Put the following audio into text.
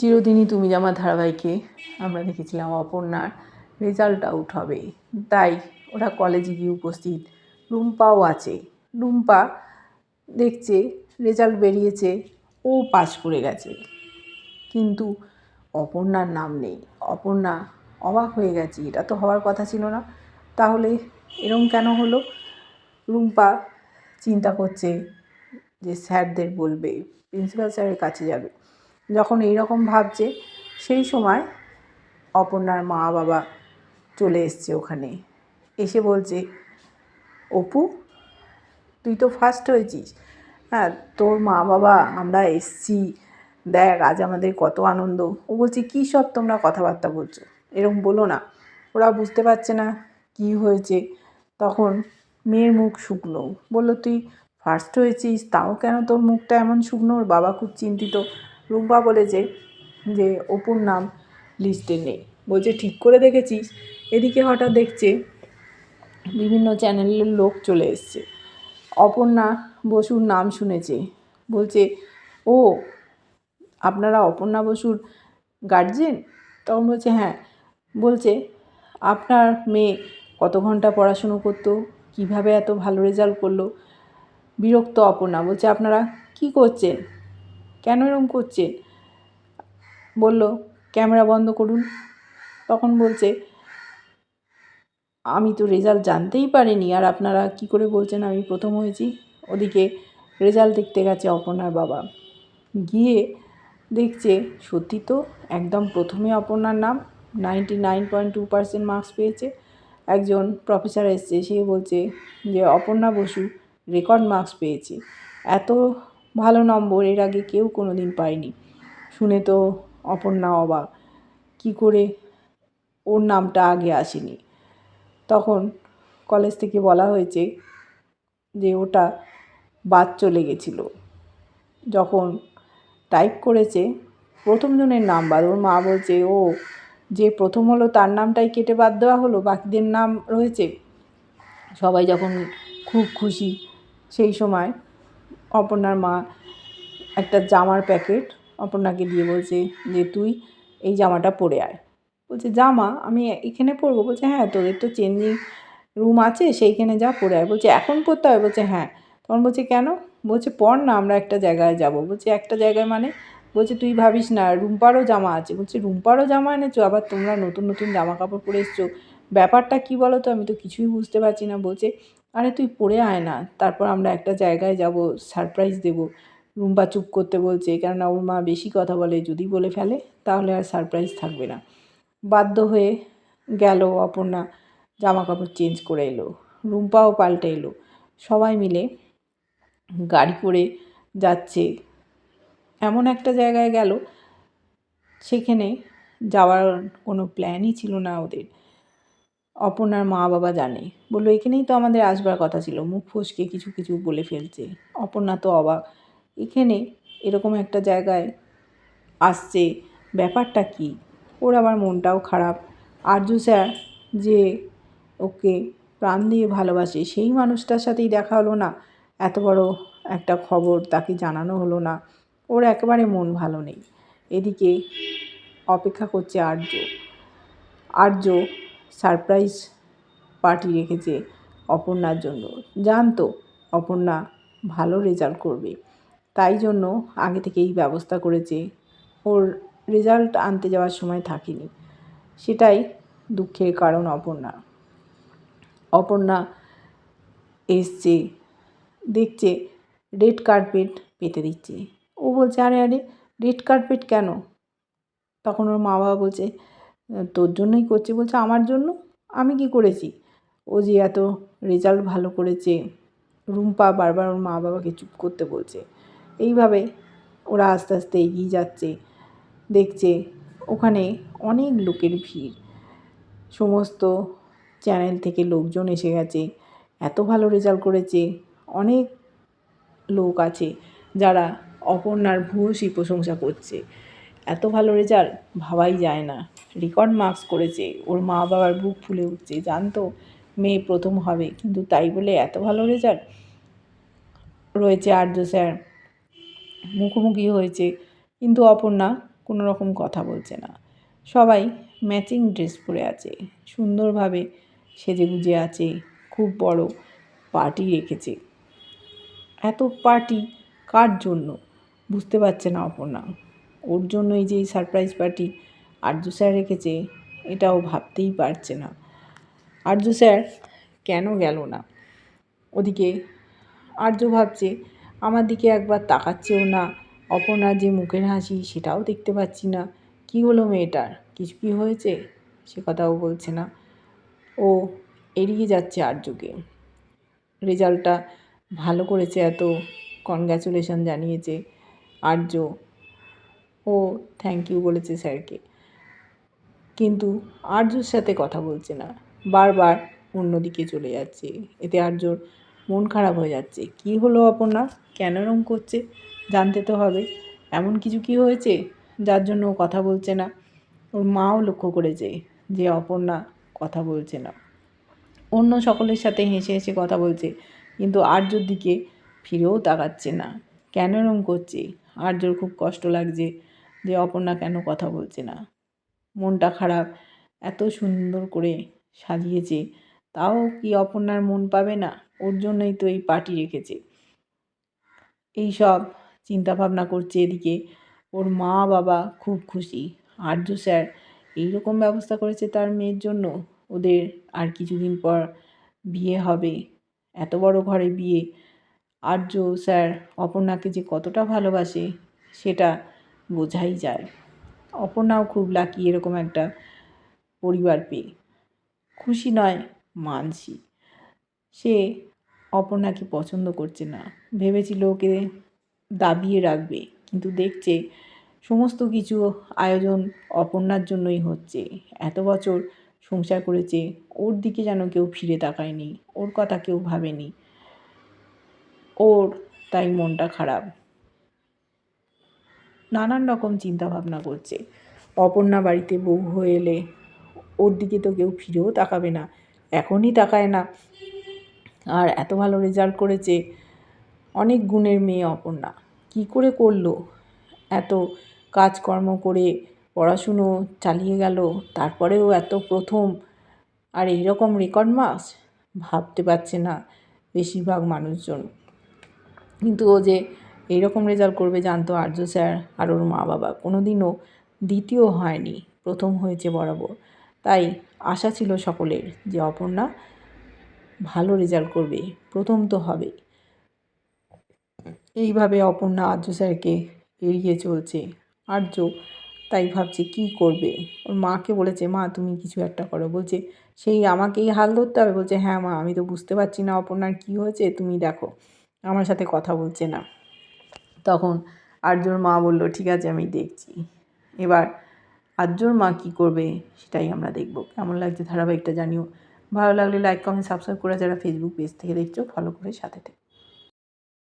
চিরদিনই তুমি জামা ধারাবাহিকে আমরা দেখেছিলাম অপর্ণার রেজাল্ট আউট হবে। তাই ওরা কলেজে গিয়ে উপস্থিত। রুম্পাও আছে। রুম্পা দেখছে, রেজাল্ট বেরিয়েছে, ও পাস করে গেছে। কিন্তু অপর্ণার নাম নেই। অপর্ণা অবাক হয়ে গেছে, এটা তো হওয়ার কথা ছিল না। তাহলে এরম কেন হলো? রুম্পা চিন্তা করছে যে স্যারদের বলবে, প্রিন্সিপাল স্যারের কাছে যাবে। যখন এই রকম ভাবছে, সেই সময় অপর্ণার মা বাবা চলে এসছে ওখানে। এসে বলছে, অপু, তুই তো ফার্স্ট হয়েছিস। হ্যাঁ তোর মা বাবা আমরা এসছি। দেখ, আজ আমাদের কত আনন্দ। ও বলছে, কী সব তোমরা কথাবার্তা বলছো? এরকম বলো না। ওরা বুঝতে পারছে না কি হয়েছে। তখন মেয়ের মুখ শুকনো। বলল, তুই ফার্স্ট হয়েছিস, তাও কেন তোর মুখটা এমন শুকনো? ওর বাবা খুব চিন্তিত। রুম্পা বলেছে যে অপুর নাম লিস্টে নেই। বলছে, ঠিক করে দেখেছিস? এদিকে হঠাৎ দেখছে, বিভিন্ন চ্যানেলের লোক চলে এসছে। অপর্ণা বসুর নাম শুনেছে। বলছে, ও, আপনারা অপর্ণা বসুর গার্জেন তখন বলছে হ্যাঁ। বলছে, আপনার মেয়ে কত ঘণ্টা পড়াশুনো করতো? কীভাবে এত ভালো রেজাল্ট করল? বিরক্ত অপর্ণা বলছে, আপনারা কি করছেন? কেন এরকম করছেন বলল, ক্যামেরা বন্ধ করুন। তখন বলছে, আমি তো রেজাল্ট জানতেই পারিনি, আর আপনারা কি করে বলছেন আমি প্রথম হয়েছি? ওদিকে রেজাল্ট দেখতে গেছে অপর্ণার বাবা। গিয়ে দেখছে, সত্যি তো একদম প্রথমে অপর্ণার নাম, ninety nine point two percent marks পেয়েছে। একজন প্রফেসর এসছে, সে বলছে যে, অপর্ণা বসু রেকর্ড মার্কস পেয়েছে। এত ভালো নম্বর, এর আগে কেউ কোনো দিন পায়নি। শুনে তো অপর্ণা অবাক। কী করে ওর নামটা আগে আসেনি? তখন কলেজ থেকে বলা হয়েছে যে ওটা বাদ চলে গেছিল। যখন টাইপ করেছে, প্রথম জনের নাম বাদ। ওর মা বলছে, ও, যে প্রথম হলো তার নামটাই কেটে বাদ দেওয়া হলো, বাকিদের নাম রয়েছে? সবাই যখন খুব খুশি সেই সময় অপর্ণার মা একটা জামার প্যাকেট অপর্ণাকে দিয়ে বলছে যে, তুই এই জামাটা পরে আয়। বলছে জামা আমি এখানে পরবো। বলছে হ্যাঁ তোদের তো চেঞ্জিং রুম আছে, সেইখানে যা পরে আয়। বলছে, এখন পরতে হবে? বলছে হ্যাঁ। তখন বলছে, কেন? বলছে, পর না, আমরা একটা জায়গায় যাব। বলছে, একটা জায়গায় মানে? বলছে, তুই ভাবিস না, রুম্পারও জামা আছে। বলছে, রুম্পারও জামা এনেছো? আবার তোমরা নতুন নতুন জামা কাপড় পরে এসছো? ব্যাপারটা কী বলো তো আমি তো কিছুই বুঝতে পারছি না। বলছে আরে তুই পরে আয় না, তারপর আমরা একটা জায়গায় যাব সারপ্রাইজ দেবো। রুম্পা চুপ করতে বলছে, কেননা ওর মা বেশি কথা বলে, যদি বলে ফেলে, তাহলে আর সারপ্রাইজ থাকবে না। বাধ্য হয়ে গেল অপর্ণা জামা কাপড় চেঞ্জ করে এলো। রুম্পাও পাল্টে এলো। সবাই মিলে গাড়ি করে যাচ্ছে। এমন একটা জায়গায় গেল, সেখানে যাওয়ার কোনো প্ল্যানই ছিল না ওদের। অপর্ণার মা বাবা জানে। বলল, এখানেই তো আমাদের আসবার কথা ছিল। মুখ ফসকে কিছু কিছু বলে ফেলছে। অপর্ণা তো অবাক। এখানে এরকম একটা জায়গায় আসছে। ব্যাপারটা কি? ওর আবার মনটাও খারাপ। আরজু স্যার যে ওকে প্রাণ দিয়ে ভালোবাসে, সেই মানুষটার সাথেই দেখা হলো না। এত বড় একটা খবর তাকে জানানো হলো না। ওর একেবারে মন ভালো নেই। এদিকে অপেক্ষা করছে আর্য আর্য সারপ্রাইজ পার্টি রেখেছে অপর্ণার জন্য। জানতো অপর্ণা ভালো রেজাল্ট করবে। তাই জন্য আগে থেকেই ব্যবস্থা করেছে। ওর রেজাল্ট আনতে যাওয়ার সময় থাকেনি। সেটাই দুঃখের কারণ অপর্ণা অপর্ণা এসছে, দেখছে রেড কার্পেট পেতে দিচ্ছে। ও বলছে, আরে আরে, রেড কার্পেট কেন? তখন ওর মা বাবা বলছে তোর জন্যই করছে বলছে, আমার জন্য? আমি কি করেছি? ও যে এত রেজাল্ট ভালো করেছে। রুম্পা বারবার ওর মা বাবাকে চুপ করতে বলছে। এইভাবে ওরা আস্তে আস্তে এগিয়ে যাচ্ছে। দেখছে ওখানে অনেক লোকের ভিড়। সমস্ত চ্যানেল থেকে লোকজন এসে গেছে। এত ভালো রেজাল্ট করেছে। অনেক লোক আছে যারা অপর্ণার ভূয়সী প্রশংসা করছে। এত ভালো রেজাল্ট ভাবাই যায় না। রেকর্ড মার্কস করেছে, ওর মা বাবার বুক ফুলে উঠছে, জানতো মেয়ে প্রথম হবে, কিন্তু তাই বলে এত ভালো রেজাল্ট রয়েছে আর্য স্যার মুখোমুখি হয়েছে, কিন্তু অপর্ণা কোনো রকম কথা বলছে না। সবাই ম্যাচিং ড্রেস পরে আছে, সুন্দরভাবে সেজেগুজে আছে, খুব বড় পার্টি রেখেছে। এত পার্টি কার জন্য? বুঝতে পারছে না অপর্ণা। ওর জন্যই যে এই সারপ্রাইজ পার্টি আর্য স্যার রেখেছে, এটাও ভাবতেই পারছে না। আর্য স্যার কেন গেল না? ওদিকে আর্য ভাবছে, আমার দিকে একবার তাকাচ্ছেও না। অপর্ণার যে মুখের হাসি সেটাও দেখতে পাচ্ছি না। কি হলো মেয়েটার? কিছু কি হয়েছে? সে কথাও বলছে না। ও এড়িয়ে যাচ্ছে আর্যকে রেজাল্টটা ভালো করেছে এত। কনগ্র্যাচুলেশন জানিয়েছে আর্য ও থ্যাংক ইউ বলেছে স্যারকে। কিন্তু আর্যর সাথে কথা বলছে না। বারবার অন্যদিকে চলে যাচ্ছে। এতে আর্যর মন খারাপ হয়ে যাচ্ছে। কি হলো অপর্ণা? কেন এরম করছে? জানতে তো হবে। এমন কিছু কি হয়েছে? যার জন্য ও কথা বলছে না। ওর মাও লক্ষ্য করেছে যে অপর্ণা কথা বলছে না। অন্য সকলের সাথে হেসে হেসে কথা বলছে। কিন্তু আর্যর দিকে ফিরেও তাকাচ্ছে না। কেন এরম করছে? আর্যর খুব কষ্ট লাগছে। যে অপর্ণা কেন কথা বলছে না? মনটা খারাপ, এত সুন্দর করে সাজিয়েছে, তাও কি অপর্ণার মন পাবে না? ওর জন্যই তো এই পার্টি রেখেছে। এই সব চিন্তাভাবনা করছে এদিকে। ওর মা বাবা খুব খুশি। আর্য স্যার এইরকম ব্যবস্থা করেছে তার মেয়ের জন্য? ওদের আর কিছুদিন পর বিয়ে হবে। এত বড় ঘরে বিয়ে। আর্য স্যার অপর্ণাকে যে কতটা ভালোবাসে, সেটা বোঝাই যায়। অপর্ণাও খুব লাকি এরকম একটা পরিবার পেয়ে। খুশি নয়, মানসি। সে অপর্ণাকে পছন্দ করছে না। ভেবেছিল ওকে দাবিয়ে রাখবে, কিন্তু দেখছে সমস্ত কিছু আয়োজন অপর্ণার জন্যই হচ্ছে। এত বছর সংসার করেছে, ওর দিকে যেন কেউ ফিরে তাকায়নি, ওর কথা কেউ ভাবেনি। ওর তাই মনটা খারাপ। নানান রকম চিন্তা ভাবনা করছে। অপর্ণা বাড়িতে বউ হয়ে এলে, ওর দিকে তো কেউ ফিরেও তাকাবে না, এখনই তাকায় না। আর এত ভালো রেজাল্ট করেছে, অনেক গুণের মেয়ে অপর্ণা। কী করে করল? এত কাজকর্ম করে পড়াশুনো চালিয়ে গেল, তারপরেও এত প্রথম। আর এইরকম রেকর্ড মাস? ভাবতে পারছে না বেশিরভাগ মানুষজন। কিন্তু ও যে এইরকম রেজাল্ট করবে জানতো আর্য স্যার আর ওর মা বাবা। কোনো দিনও দ্বিতীয় হয়নি, প্রথম হয়েছে বরাবর। তাই আশা ছিল সকলের যে অপর্ণা ভালো রেজাল্ট করবে, প্রথম তো হবেই এইভাবে অপর্ণা আর্য স্যারকে এড়িয়ে চলছে। আর্য তাই ভাবছে, কি করবে? ওর মাকে বলেছে, মা, তুমি কিছু একটা করো। বলছে, সেই আমাকেই হাল ধরতে হবে। বলছে হ্যাঁ মা, আমি তো বুঝতে পারছি না অপর্ণার কী হয়েছে, তুমি দেখো। আমার সাথে কথা বলছে না। তখন আর্যর মা বলল, ঠিক আছে, আমি দেখছি। এবার আর্যর মা কী করবে সেটাই আমরা দেখব। কেমন লাগছে ধারাবাহিকটা জানিও। ভালো লাগলে লাইক কমেন্ট সাবস্ক্রাইব করে যারা ফেসবুক পেজ থেকে দেখছ ফলো করে সাথে থেকে।